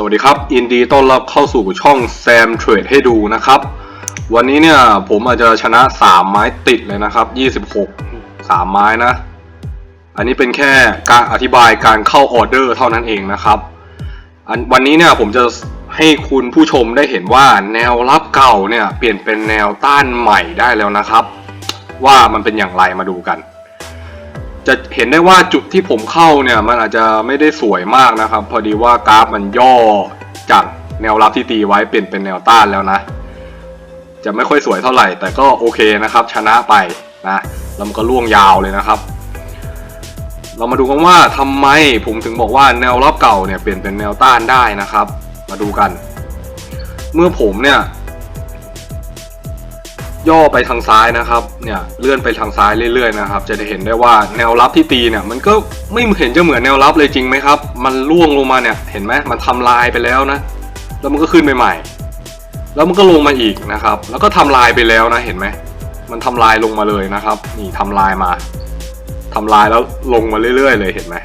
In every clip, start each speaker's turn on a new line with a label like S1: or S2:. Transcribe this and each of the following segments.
S1: สวัสดีครับยินดีต้อนรับเข้าสู่ช่องแซมเทรดให้ดูนะครับ วันนี้เนี่ยผมอาจจะชนะ 3 ไม้ติดเลยนะครับ 26 3 ไม้นะ อันนี้เป็นแค่การอธิบายการเข้าออเดอร์เท่านั้นเองนะครับอันวันนี้เนี่ยผมจะให้คุณผู้ชมได้เห็นว่าแนวรับเก่าเนี่ยเปลี่ยนเป็นแนวต้านใหม่ได้แล้วนะครับ ว่ามันเป็นอย่างไรมาดูกัน จะเห็นได้ว่าจุดที่ผมเข้าเนี่ยมันอาจจะไม่ได้สวยมากนะครับ พอดีว่ากราฟมันย่อจากแนวรับที่ตีไว้เปลี่ยนเป็นแนวต้านแล้วนะ จะไม่ค่อยสวยเท่าไหร่ แต่ก็โอเคนะครับ ชนะไปนะแล้วมันก็ล่วงยาวเลยนะครับ เรามาดูกันว่าทำไมผมถึงบอกว่าแนวรับเก่าเนี่ยเปลี่ยนเป็นแนวต้านได้นะครับ มาดูกัน เมื่อผมเนี่ย ย่อไปทางซ้ายนะครับ เนี่ยเลื่อนไปทางซ้ายเรื่อยๆนะครับ จะได้เห็นได้ว่าแนวรับที่ตีเนี่ยมันก็ไม่เห็นจะเหมือนแนวรับเลยจริงไหมครับ มันล่วงลงมาเนี่ยเห็นไหมมันทำลายไปแล้วนะ แล้วมันก็ขึ้นไปใหม่ แล้วมันก็ลงมาอีกนะครับ แล้วก็ทำลายไปแล้วนะเห็นไหม มันทำลายลงมาเลยนะครับ นี่ทำลายมาทำลายแล้วลงมาเรื่อย ๆ เลยเห็นไหม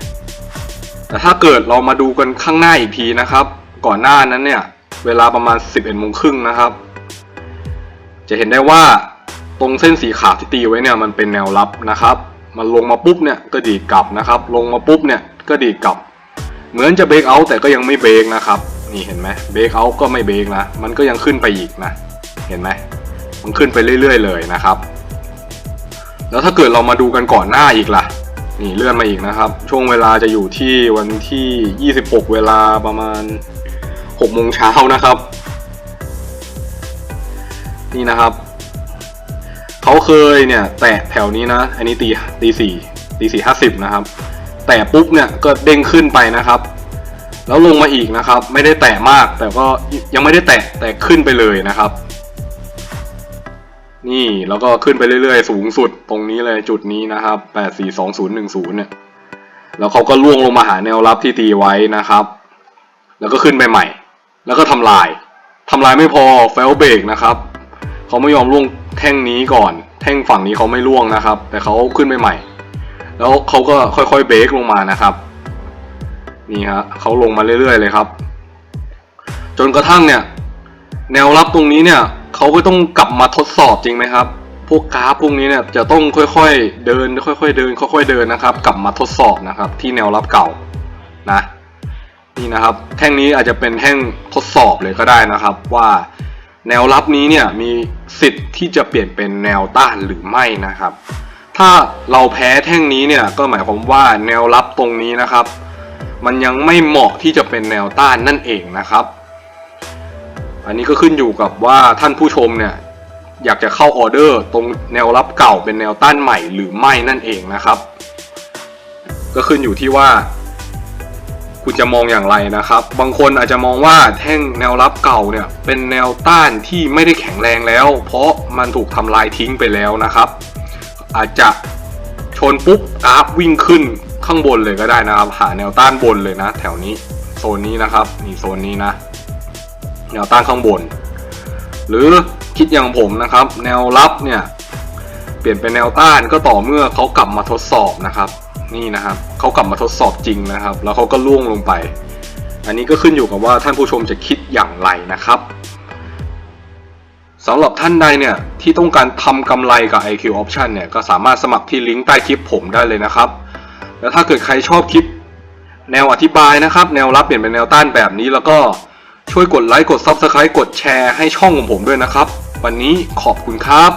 S1: แต่ถ้าเกิดเรามาดูกันข้างหน้าอีกทีนะครับ ก่อนหน้านั้นเนี่ยเวลาประมาณ 11โมงครึ่งนะครับ จะเห็นได้ว่าตรงเส้นสีขาวที่ตีไว้เนี่ยมันเป็นแนวรับนะครับ มันลงมาปุ๊บเนี่ยก็ดีกลับนะครับ ลงมาปุ๊บเนี่ยก็ดีกลับ เหมือนจะเบรกเอาแต่ก็ยังไม่เบรกนะครับ นี่เห็นไหมเบรกเอาก็ไม่เบรกนะ มันก็ยังขึ้นไปอีกนะ เห็นไหมมันขึ้นไปเรื่อย ๆ เลยนะครับ แล้วถ้าเกิดเรามาดูกันก่อนหน้าอีกล่ะ นี่เลื่อนมาอีกนะครับ ช่วงเวลาจะอยู่ที่วันที่ 26 เวลาประมาณ6โมงเช้านะครับ นี่นะครับเขาเคยเนี่ยแตะแถวนี้นะ อันนี้ตีตีสี่ตีสี่ห้าสิบนะครับ แตะปุ๊บเนี่ยก็เด้งขึ้นไปนะครับ แล้วลงมาอีกนะครับ ไม่ได้แตะมาก แต่ก็ยังไม่ได้แตะแต่ขึ้นไปเลยนะครับ นี่แล้วก็ขึ้นไปเรื่อยๆ สูงสุดตรงนี้เลยจุดนี้นะครับแปดสี่สองศูนย์หนึ่งศูนย์เนี่ยแล้วเขาก็ล่วงลงมาหาแนวรับที่ตีไว้นะครับ แล้วก็ขึ้นไปใหม่ แล้วก็ทำลายทำลายไม่พอเฟลเบรกนะครับ เขาไม่ยอมล่วงแท่งนี้ก่อน แท่งฝั่งนี้เขาไม่ล่วงนะครับ แต่เขาขึ้นไปใหม่ แล้วเขาก็ค่อยๆเบรกลงมานะครับ นี่ฮะเขาลงมาเรื่อยๆเลยครับ จนกระทั่งเนี่ย แนวรับตรงนี้เนี่ยเขาก็ต้องกลับมาทดสอบจริงไหมครับ พวกกราฟพวกนี้เนี่ยจะต้องค่อยๆเดิน ค่อยๆเดิน ค่อยๆเดินนะครับ กลับมาทดสอบนะครับ ที่แนวรับเก่านะนี่นะครับ แท่งนี้อาจจะเป็นแท่งทดสอบเลยก็ได้นะครับว่า แนวรับนี้เนี่ยมีสิทธิ์ที่จะเปลี่ยนเป็นแนวต้านหรือไม่นะครับ ถ้าเราแพ้แท่งนี้เนี่ยก็หมายความว่าแนวรับตรงนี้นะครับ มันยังไม่เหมาะที่จะเป็นแนวต้านนั่นเองนะครับ อันนี้ก็ขึ้นอยู่กับว่าท่านผู้ชมเนี่ยอยากจะเข้าออเดอร์ตรงแนวรับเก่าเป็นแนวต้านใหม่หรือไม่นั่นเองนะครับ ก็ขึ้นอยู่ที่ว่า คุณจะมองอย่างไรนะครับ บางคนอาจจะมองว่าแท่งแนวรับเก่าเนี่ยเป็นแนวต้านที่ไม่ได้แข็งแรงแล้ว เพราะมันถูกทำลายทิ้งไปแล้วนะครับ อาจจะชนปุ๊บกราฟวิ่งขึ้นข้างบนเลยก็ได้นะครับ หาแนวต้านบนเลยนะ แถวนี้โซนนี้นะครับนี่โซนนี้นะ แนวต้านข้างบน หรือคิดอย่างผมนะครับ แนวรับเนี่ยเปลี่ยนเป็นแนวต้านก็ต่อเมื่อเขากลับมาทดสอบนะครับ นี่นะครับเขากลับมาทดสอบจริงนะครับ แล้วเขาก็ล่วงลงไป อันนี้ก็ขึ้นอยู่กับว่าท่านผู้ชมจะคิดอย่างไรนะครับสำหรับท่านใดเนี่ยที่ต้องการทำกำไรกับ IQ Option เนี่ยก็สามารถสมัครที่ลิงก์ใต้คลิปผมได้เลยนะครับ แล้วถ้าเกิดใครชอบคลิปแนวอธิบายนะครับ แนวรับเปลี่ยนเป็นแนวต้านแบบนี้แล้วก็ช่วยกดไลค์กด Subscribe กดแชร์ให้ช่องของผมด้วยนะครับ วันนี้ขอบคุณครับ